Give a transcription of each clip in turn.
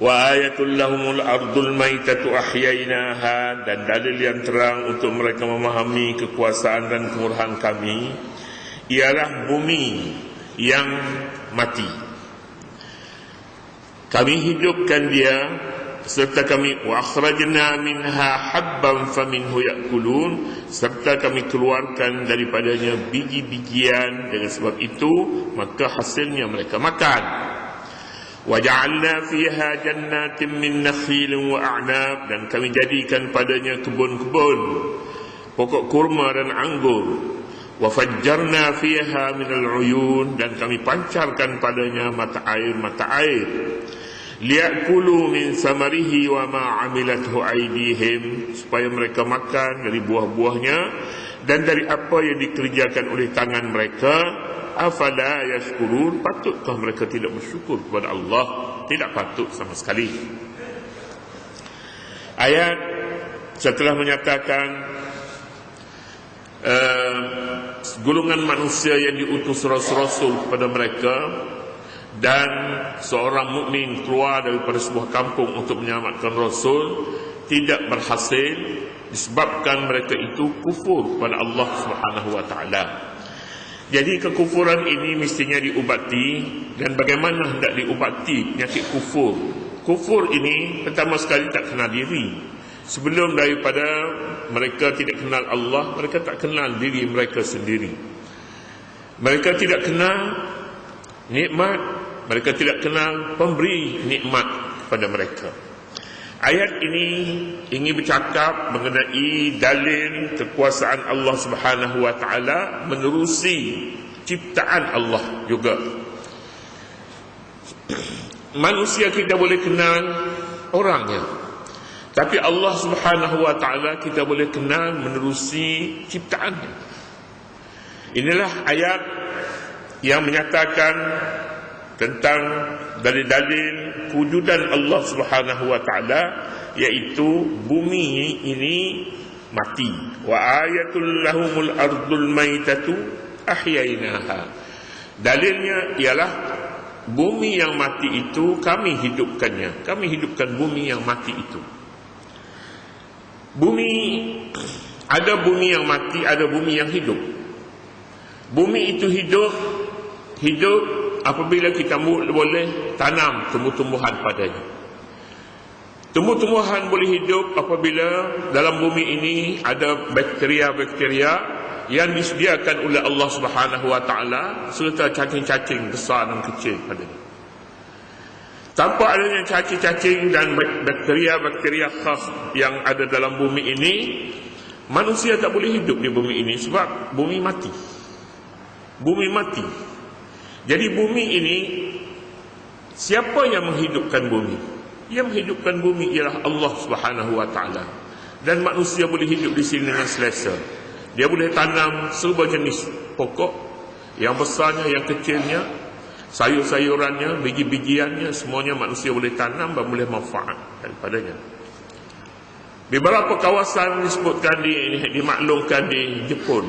Wa ayatul lahumul ardul maitatu ahyainaha dan dalil yang terang untuk mereka memahami kekuasaan dan kemurahan kami ialah bumi yang mati. Kami hidupkan dia serta kami wa akhrajna minha habban faminhu yakulun serta kami keluarkan daripadanya biji-bijian dengan sebab itu maka hasilnya mereka makan Fiha jannatin min nakhilin wa a'nab dan kami jadikan padanya kebun-kebun pokok kurma dan anggur. fajjarna fiha min al-uyun dan kami pancarkan padanya mata air mata air. liyakulu min samarihi wa ma amilathu aydihim supaya mereka makan dari buah-buahnya. Dan dari apa yang dikerjakan oleh tangan mereka afala yashkurun? Patutkah mereka tidak bersyukur kepada Allah? Tidak patut sama sekali. Ayat setelah menyatakan uh, golongan manusia yang diutus rasul-rasul kepada mereka dan seorang mukmin keluar daripada sebuah kampung untuk menyelamatkan rasul tidak berhasil disebabkan mereka itu kufur kepada Allah Subhanahu wa taala jadi kekufuran ini mestinya diubati dan bagaimana hendak diubati penyakit kufur. Kufur ini pertama sekali tak kenal diri. Sebelum daripada mereka tidak kenal Allah, mereka tak kenal diri mereka sendiri. Mereka tidak kenal nikmat, mereka tidak kenal pemberi nikmat kepada mereka. Ayat ini ingin bercakap mengenai dalil kekuasaan Allah Subhanahu wa taala menerusi ciptaan Allah juga. Manusia kita boleh kenal orangnya. Tapi Allah Subhanahu wa taala kita boleh kenal menerusi ciptaannya. Inilah ayat yang menyatakan tentang dalil-dalil kewujudan Allah Subhanahu wa taala iaitu bumi ini mati. Wa ayatul lahumul ardul maitatu ahyainaha. Dalilnya ialah bumi yang mati itu kami hidupkannya. Kami hidupkan bumi yang mati itu. Bumi ada bumi yang mati ada bumi yang hidup. Bumi itu hidup hidup apabila kita boleh tanam tumbuh-tumbuhan padanya. Tumbuh-tumbuhan boleh hidup apabila dalam bumi ini ada bakteria-bakteria yang disediakan oleh Allah Subhanahu wa taala serta cacing-cacing besar dan kecil padanya. Tanpa adanya cacing-cacing dan bakteria-bakteria khas yang ada dalam bumi ini, manusia tak boleh hidup di bumi ini sebab bumi mati. Bumi mati. Jadi bumi ini siapa yang menghidupkan bumi? Yang menghidupkan bumi ialah Allah Subhanahu wa taala. Dan manusia boleh hidup di sini dengan selesa. Dia boleh tanam serba jenis pokok yang besarnya yang kecilnya, sayur-sayurannya, biji-bijiannya semuanya manusia boleh tanam dan boleh manfaat daripadanya. Beberapa kawasan disebutkan di dimaklumkan di Jepun.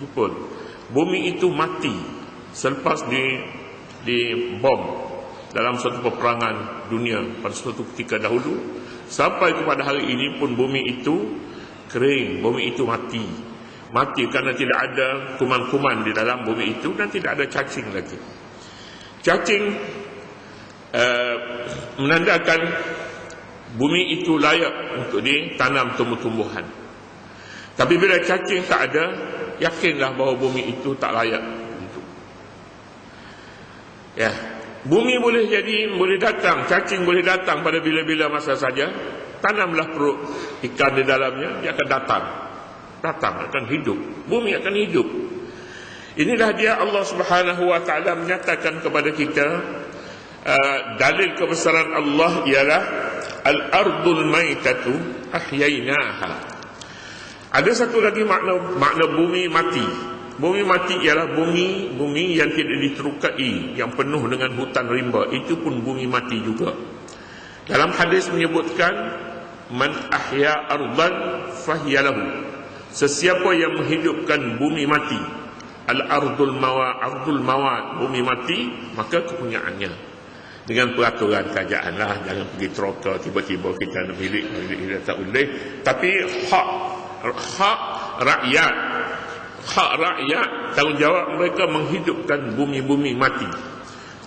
Jepun. Bumi itu mati selepas di di bom dalam suatu peperangan dunia pada suatu ketika dahulu sampai kepada hari ini pun bumi itu kering bumi itu mati. Mati kerana tidak ada kuman-kuman di dalam bumi itu dan tidak ada cacing lagi. Cacing uh, menandakan bumi itu layak untuk ditanam tumbuh-tumbuhan. Tapi bila cacing tak ada yakinlah bahawa bumi itu tak layak Ya. Bumi boleh jadi boleh datang, cacing boleh datang pada bila-bila masa saja. Tanamlah perut ikan di dalamnya, dia akan datang. Datang akan hidup. Bumi akan hidup. Inilah dia Allah Subhanahu wa taala menyatakan kepada kita uh, dalil kebesaran Allah ialah al-ardul maitatu ahyainaha. Ada satu lagi makna makna bumi mati. Bumi mati ialah bumi bumi yang tidak diterukai, yang penuh dengan hutan rimba. Itu pun bumi mati juga. Dalam hadis menyebutkan man ahya ardan fahiyalahu. Sesiapa yang menghidupkan bumi mati, al ardul mawa ardul mawat, bumi mati, maka kepunyaannya. dengan peraturan kerajaan lah jangan pergi troka tiba-tiba kita nak milik milik kita tak boleh tapi hak hak rakyat hak rakyat tanggungjawab mereka menghidupkan bumi-bumi mati.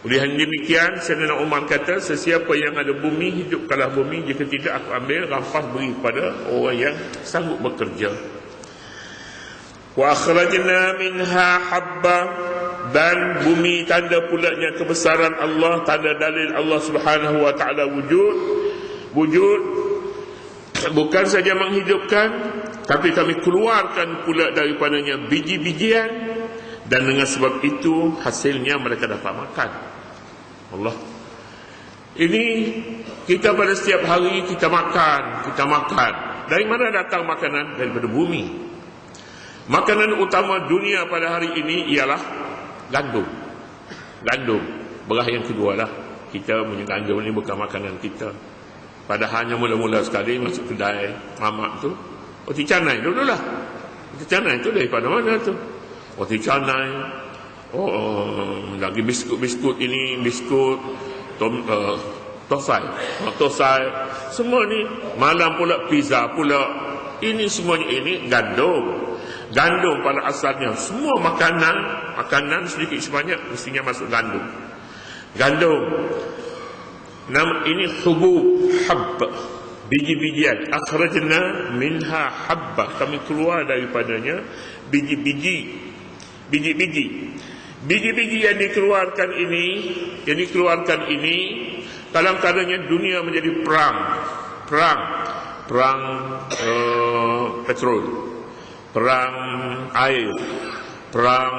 Oleh demikian Sayyidina Umar kata sesiapa yang ada bumi hidupkanlah bumi. Jika tidak aku ambil rampas beri kepada orang yang sanggup bekerja. Wa akhrajna minha habba dan bumi tanda pulaknya kebesaran Allah tanda dalil Allah Subhanahu wa taala wujud. Wujud bukan saja menghidupkan tapi kami keluarkan pula daripadanya biji-bijian. Dan dengan sebab itu hasilnya mereka dapat makan. Allah. Ini kita pada setiap hari kita makan kita makan. Dari mana datang makanan? Daripada bumi. Makanan utama dunia pada hari ini ialah gandum. Gandum. Belah yang kedua lah. Kita punya gandum ni bukan makanan kita. Padahalnya mula-mula sekali masuk kedai mamak tu roti canai dulu lah roti canai tu daripada mana tu roti canai oh, oh lagi biskut-biskut ini biskut tom, uh, tosai oh, tosai semua ni malam pula pizza pula ini semuanya ini gandum Gandum pada asalnya Semua makanan Makanan sedikit sebanyak Mestinya masuk gandum Gandum Nama ini hubub hab Biji-bijian. Akhrajna minha habba. Kami keluar daripadanya Biji-biji. Biji-biji. Biji-biji yang dikeluarkan ini Yang dikeluarkan ini Kadang-kadangnya dunia menjadi perang. Perang. Perang uh, Petrol. Perang air, perang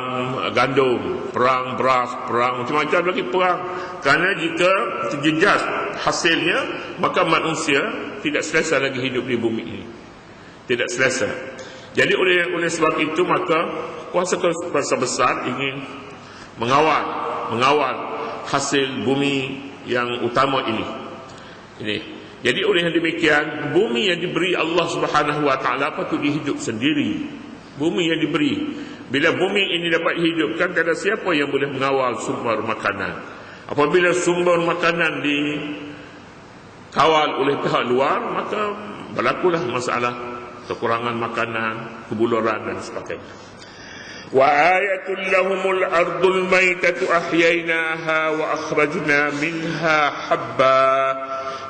gandum, perang beras, perang macam-macam lagi perang. Kerana jika terjejas hasilnya, maka manusia tidak selesa lagi hidup di bumi ini. Tidak selesa. Jadi oleh oleh sebab itu maka kuasa-kuasa besar ingin mengawal mengawal hasil bumi yang utama ini. Ini jadi oleh yang demikian bumi yang diberi Allah Subhanahu wa taala patut dihidup sendiri. Bumi yang diberi. Bila bumi ini dapat hidupkan tiada siapa yang boleh mengawal sumber makanan. Apabila sumber makanan di kawal oleh pihak luar maka berlakulah masalah kekurangan makanan, kebuluran dan sebagainya. Wa ayatul lahumul ardul maitatu ahyainaha wa akhrajna minha habba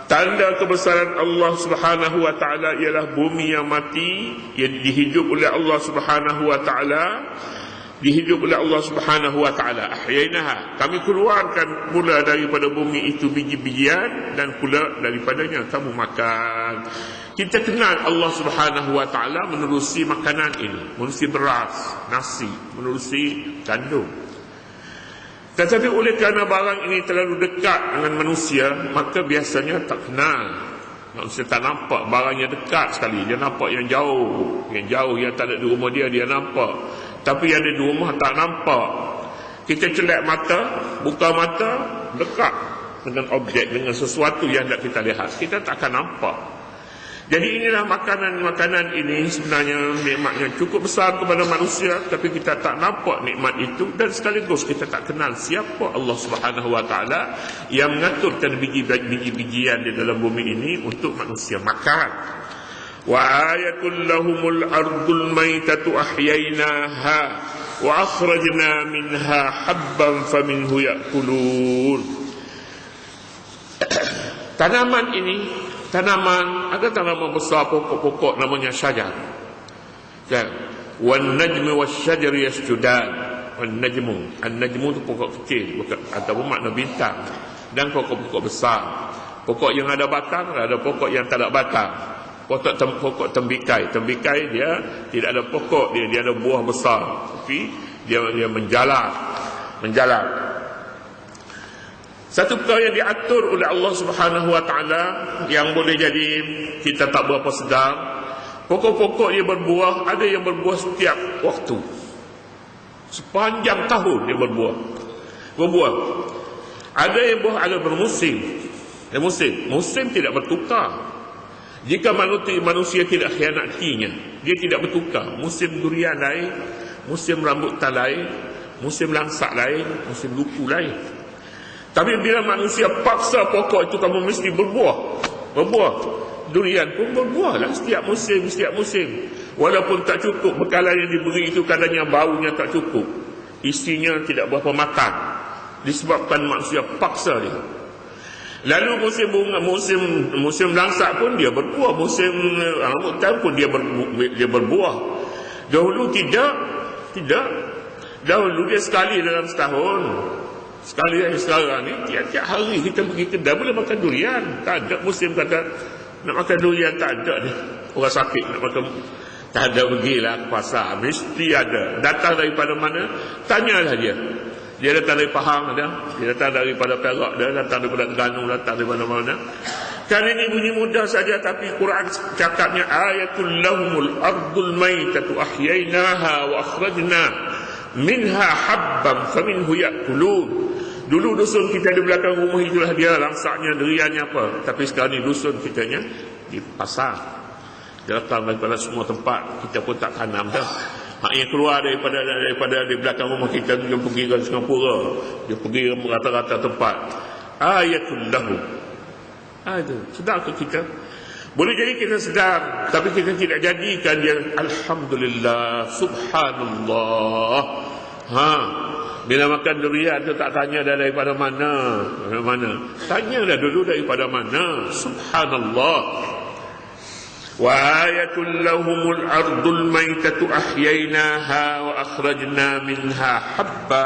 Tanda kebesaran Allah Subhanahu wa taala ialah bumi yang mati yang dihidup oleh Allah Subhanahu wa taala dihidup oleh Allah Subhanahu wa taala. Ahyainaha kami keluarkan pula daripada bumi itu biji-bijian dan pula daripadanya kamu makan. Kita kenal Allah Subhanahu wa taala menerusi makanan ini. Menerusi beras nasi menerusi gandum. Tetapi oleh kerana barang ini terlalu dekat dengan manusia Maka biasanya tak kenal. Manusia tak nampak barangnya dekat sekali. Dia nampak yang jauh. Yang jauh yang tak ada di rumah dia dia nampak Tapi yang ada di rumah tak nampak. Kita celak mata Buka mata Dekat dengan objek Dengan sesuatu yang tak kita lihat. Kita tak akan nampak. Jadi inilah makanan-makanan ini sebenarnya nikmatnya cukup besar kepada manusia tapi kita tak nampak nikmat itu. Dan sekaligus kita tak kenal siapa Allah Subhanahu wa taala yang mengaturkan biji-bijian di dalam bumi ini untuk manusia makan. Lahumul ardul maitatu ahyainaha wa akhrajna minha habban faminhu ya'kulun. Tanaman ini tanaman ada tanaman besar pokok-pokok namanya syajar. Kan wan najmu wasyajar yasjudan wan najmu an najmu itu pokok kecil bukan atau makna bintang. Dan pokok-pokok besar. Pokok yang ada batang ada pokok yang tak ada batang pokok tem, pokok tembikai tembikai dia tidak ada pokok dia dia ada buah besar tapi dia dia menjalar menjalar satu perkara yang diatur oleh Allah Subhanahu Wa Taala yang boleh jadi kita tak berapa sedar. Pokok-pokok dia berbuah, ada yang berbuah setiap waktu. Sepanjang tahun dia berbuah. Berbuah. Ada yang buah ada bermusim. Ya, musim. Musim tidak bertukar. Jika manusia, manusia tidak khianatinya, dia tidak bertukar. Musim durian lain, musim rambut lain, musim langsak lain, musim luku lain. Tapi bila manusia paksa pokok itu kamu mesti berbuah. Berbuah. Durian pun berbuah lah setiap musim, setiap musim. Walaupun tak cukup bekalan yang diberi itu kadangnya baunya tak cukup. Isinya tidak berapa makan. Disebabkan manusia paksa dia. Lalu musim bunga, musim musim langsak pun dia berbuah, musim rambut uh, pun dia ber, dia berbuah. Dahulu tidak, tidak. Dahulu dia sekali dalam setahun. Sekali yang sekarang ni tiap-tiap hari kita pergi kedai boleh makan durian. Tak ada musim kata nak makan durian tak ada ni. Orang sakit nak makan tak ada pergilah ke pasar. Mesti ada. Datang daripada mana? Tanyalah dia. Dia datang dari Pahang ada. Dia datang daripada Perak dia. Datang daripada Terengganu. Datang daripada mana. Kan ini bunyi mudah saja. Tapi Quran cakapnya. Ayatul lahumul ardul maytatu ahyainaha wa akhrajna minha habban faminhu ya'kulun. Dulu dusun kita di belakang rumah itulah dia langsaknya deriannya apa. Tapi sekarang ni dusun kitanya di pasar. Dia datang daripada semua tempat. Kita pun tak tanam dah. Hak yang keluar daripada daripada di belakang rumah kita dia pergi ke Singapura. Dia pergi ke rata-rata tempat. Ayatul lahu. Ada. Sedar ke kita? Boleh jadi kita sedar. Tapi kita tidak jadikan dia. Alhamdulillah. Subhanallah. Ha. Bila makan durian tu tak tanya dah daripada mana. Daripada mana. Tanya dah dulu daripada mana. Subhanallah. وآية لهم الأرض الميتة أحييناها وأخرجنا منها حبا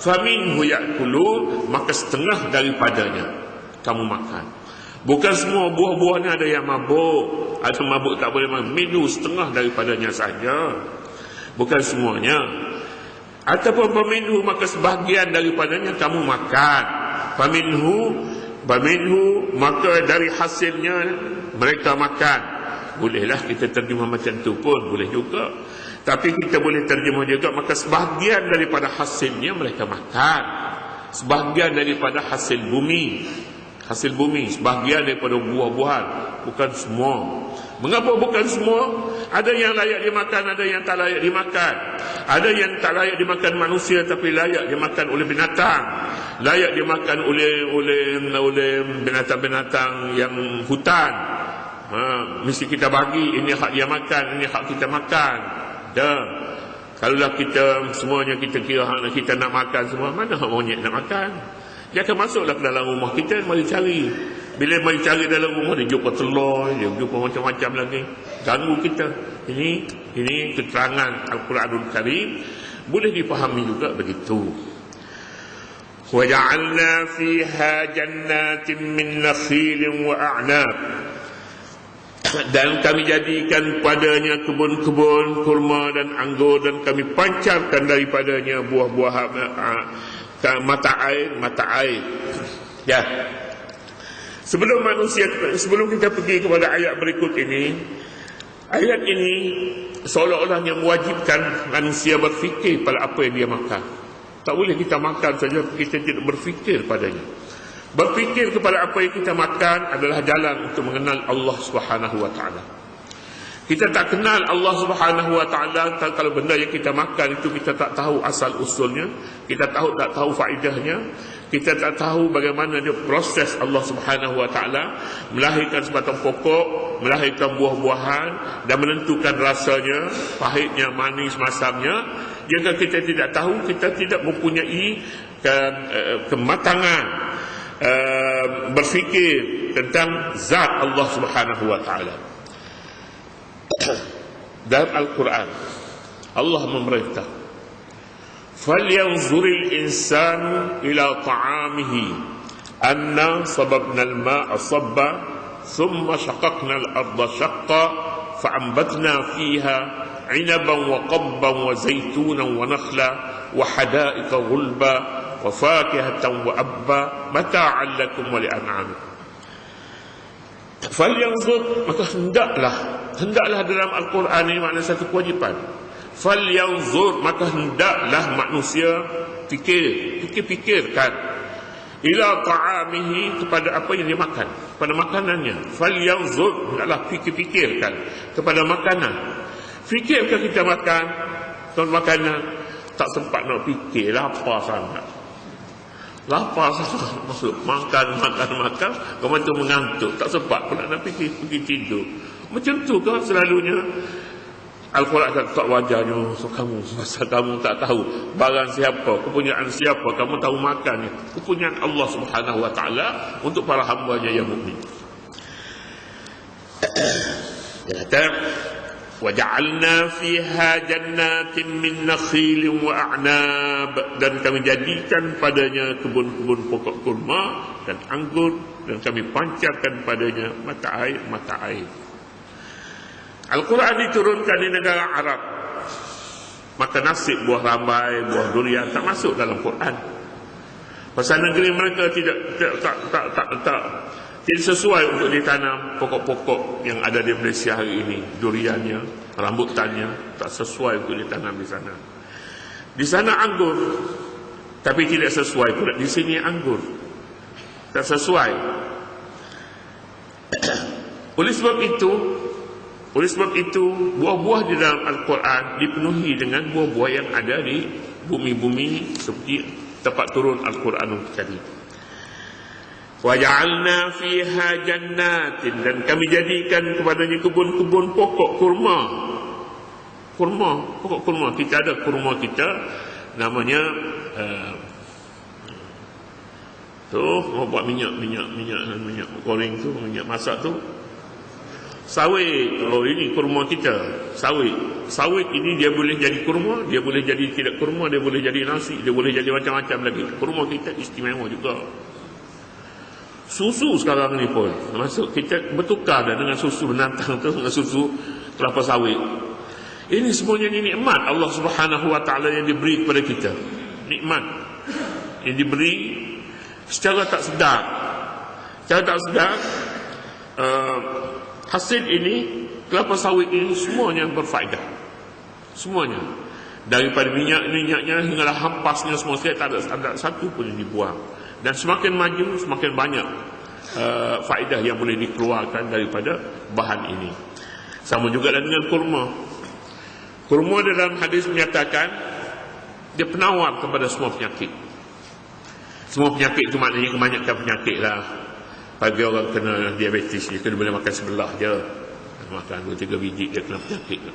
فمنه يأكلون maka setengah daripadanya kamu makan bukan semua buah-buahnya ada yang mabuk ada mabuk tak boleh makan minum setengah daripadanya saja bukan semuanya ataupun peminhu maka sebahagian daripadanya kamu makan peminhu peminhu maka dari hasilnya mereka makan bolehlah kita terjemah macam tu pun boleh juga. Tapi kita boleh terjemah juga maka sebahagian daripada hasilnya mereka makan. Sebahagian daripada hasil bumi. Hasil bumi sebahagian daripada buah-buahan. Bukan semua. Mengapa bukan semua? Ada yang layak dimakan ada yang tak layak dimakan. Ada yang tak layak dimakan manusia tapi layak dimakan oleh binatang. Layak dimakan oleh oleh oleh binatang-binatang yang hutan ha, mesti kita bagi ini hak dia makan ini hak kita makan dah kalaulah kita semuanya kita kira hak kita nak makan semua mana hak monyet nak makan dia akan masuklah ke dalam rumah kita mari cari bila mari cari dalam rumah dia jumpa telur dia jumpa macam-macam lagi ganggu kita ini ini keterangan Al-Quranul Karim boleh dipahami juga begitu وجعلنا فيها جنات من نخيل وأعناب dan kami jadikan padanya kebun-kebun kurma dan anggur dan kami pancarkan daripadanya buah-buah uh, mata air mata air. Ya. Sebelum manusia sebelum kita pergi kepada ayat berikut ini ayat ini seolah-olahnya mewajibkan manusia berfikir pada apa yang dia makan. Tak boleh kita makan saja kita tidak berfikir padanya Berfikir kepada apa yang kita makan adalah jalan untuk mengenal Allah Subhanahu wa taala. Kita tak kenal Allah Subhanahu wa taala kalau benda yang kita makan itu kita tak tahu asal usulnya, kita tahu tak tahu faedahnya, kita tak tahu bagaimana dia proses Allah Subhanahu wa taala melahirkan sebatang pokok, melahirkan buah-buahan dan menentukan rasanya, pahitnya, manis, masamnya. Jika kita tidak tahu, kita tidak mempunyai ke, uh, kematangan uh, berfikir tentang zat Allah Subhanahu wa taala. Dalam Al-Quran Allah memerintah فلينظر الإنسان إلى طعامه أنا صببنا الماء صبا ثم شققنا الأرض شقا فأنبتنا فيها عنبا وقبا وزيتونا ونخلا وحدائق غلبا lakum wa li'an'amikum fal yanzur maka hendaklah hendaklah dalam al-Quran ini makna satu kewajipan. Yanzur maka hendaklah manusia fikir fikir-fikirkan ila ta'amihi kepada apa yang dia makan pada makanannya. Yanzur hendaklah fikir-fikirkan kepada makanan. Fikirkan kita makan? Tuan makanan? Tak sempat nak fikirlah apa sangat lapar masuk. Makan makan makan. Kamu tu mengantuk. Tak sempat pula nak pergi pergi tidur. Macam tu kan selalunya. Al-Quran kata tak wajarnya so, kamu masa kamu tak tahu barang siapa kepunyaan siapa kamu tahu makannya. Kepunyaan Allah Subhanahu wa taala untuk para hamba-Nya yang mukmin. Kata fiha jannatin min nakhil wa a'nab dan kami jadikan padanya kebun-kebun pokok kurma dan anggur dan kami pancarkan padanya mata air mata air Al-Quran diturunkan di negara Arab. Maka nasib buah rambai, buah durian tak masuk dalam Quran. Pasal negeri mereka tidak tak tak tak tak, tak tidak sesuai untuk ditanam pokok-pokok yang ada di Malaysia hari ini. Duriannya, rambutannya tak sesuai untuk ditanam di sana. Di sana anggur, tapi tidak sesuai pula di sini anggur. Tak sesuai. Oleh sebab itu, oleh sebab itu, buah-buah di dalam Al-Quran dipenuhi dengan buah-buah yang ada di bumi-bumi seperti tempat turun Al-Quran tadi. Waja'alna fiha jannatin. Dan kami jadikan kepadanya kebun-kebun pokok kurma. Kurma, pokok kurma. Kita ada kurma kita. Namanya uh, tu mau buat minyak minyak minyak minyak goreng tu minyak masak tu. Sawit, oh ini kurma kita. Sawit. Sawit ini dia boleh jadi kurma Dia boleh jadi tidak kurma Dia boleh jadi nasi Dia boleh jadi macam-macam lagi. Kurma kita istimewa juga Susu sekarang ni pun. Masuk kita bertukar dah dengan susu binatang tu Dengan susu kelapa sawit. Ini semuanya ini nikmat Allah subhanahu wa ta'ala yang diberi kepada kita. Nikmat. Yang diberi Secara tak sedar. Secara tak sedar uh, hasil ini kelapa sawit ini semuanya berfaedah. Semuanya. Daripada minyak-minyaknya hinggalah hampasnya semua. Sekali tak ada, ada satu pun yang dibuang dan semakin maju semakin banyak uh, faedah yang boleh dikeluarkan daripada bahan ini. Sama juga dengan kurma. Kurma dalam hadis menyatakan dia penawar kepada semua penyakit. Semua penyakit itu maknanya kebanyakan penyakit lah. Pagi orang kena diabetes Dia kena boleh makan sebelah je. Makan dua tiga biji dia kena penyakit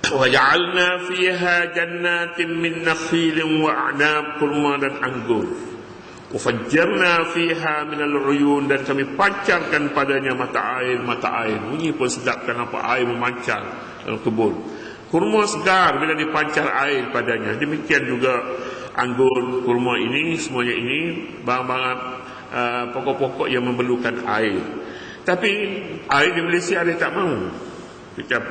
Waja'alna fiha jannatin min wa a'nab kurma dan anggur Ufajjarna fiha minal uyun dan kami pancarkan padanya mata air mata air bunyi pun sedap kenapa air memancar dalam kebun kurma segar bila dipancar air padanya demikian juga anggur kurma ini semuanya ini barang-barang Uh, pokok-pokok yang memerlukan air. Tapi air di Malaysia ada tak. Kita,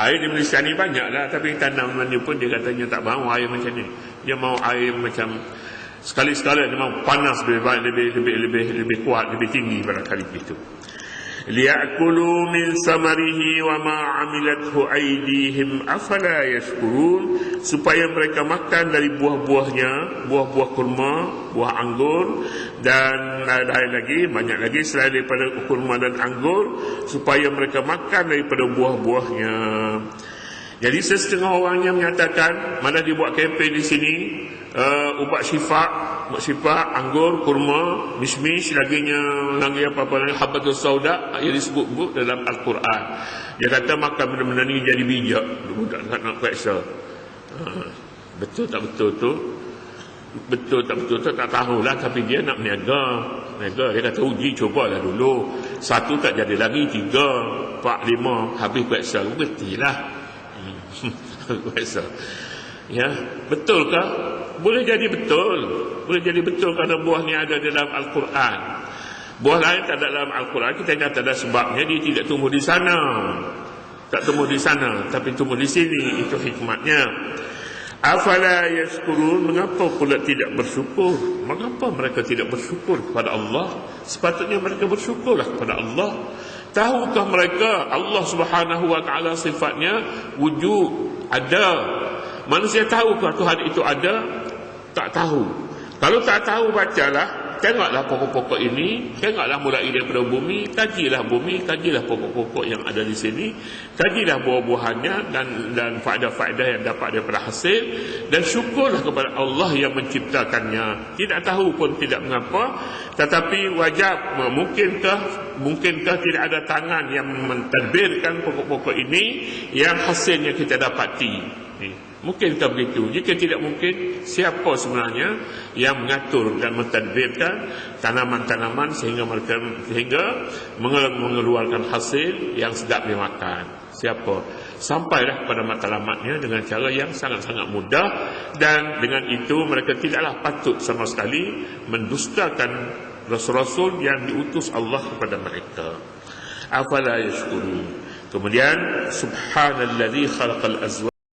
air di Malaysia ni banyak lah. Tapi tanam mana pun dia katanya tak mau air macam ni. Dia mau air macam sekali-sekala mau panas lebih baik, lebih, lebih, lebih, lebih kuat, lebih tinggi barangkali itu. Liyakulu min samarihi wa ma amilathu aydihim afala yashkurun? Supaya mereka makan dari buah-buahnya buah-buah kurma buah anggur dan lain lagi banyak lagi selain daripada kurma dan anggur supaya mereka makan daripada buah-buahnya jadi setengah orang yang menyatakan mana dibuat kempen di sini? Uh, ubat syifa ubat syifa anggur kurma mismis laginya lagi apa-apa lagi habatus sauda. Yang disebut bu dalam al-Quran. Dia kata makan benda-benda ni jadi bijak. Budak nak nak periksa. Uh, betul tak betul tu? Betul tak betul tu tak tahulah. Tapi dia nak meniaga meniaga dia kata uji cubalah dulu. Satu tak jadi lagi tiga empat lima. Habis periksa. Berhentilah periksa ya betulkah? Boleh jadi betul. Boleh jadi betul kerana buah ni ada dalam Al-Quran. Buah lain tak ada dalam Al-Quran. Kita ingat ada sebabnya dia tidak tumbuh di sana. Tak tumbuh di sana tapi tumbuh di sini. Itu hikmatnya. Afala yaskurun mengapa pula tidak bersyukur? Mengapa mereka tidak bersyukur kepada Allah? Sepatutnya mereka bersyukurlah kepada Allah. Tahukah mereka Allah Subhanahu wa taala sifatnya? Wujud ada. Manusia tahukah Tuhan itu ada? Tak tahu. Kalau tak tahu bacalah tengoklah pokok-pokok ini, tengoklah mulai daripada bumi, kajilah bumi, kajilah pokok-pokok yang ada di sini, kajilah buah-buahannya dan dan faedah-faedah yang dapat daripada hasil dan syukurlah kepada Allah yang menciptakannya. Tidak tahu pun tidak mengapa, tetapi wajib mungkinkah mungkinkah tidak ada tangan yang mentadbirkan pokok-pokok ini yang hasilnya kita dapati. Ni. Mungkinkah begitu? Jika tidak mungkin, siapa sebenarnya yang mengatur dan mentadbirkan tanaman-tanaman sehingga mereka sehingga mengeluarkan hasil yang sedap dimakan? Siapa? Sampailah kepada matlamatnya dengan cara yang sangat-sangat mudah dan dengan itu mereka tidaklah patut sama sekali mendustakan rasul-rasul yang diutus Allah kepada mereka. Afala yashkurun. Kemudian subhanalladzi khalaqal azwaj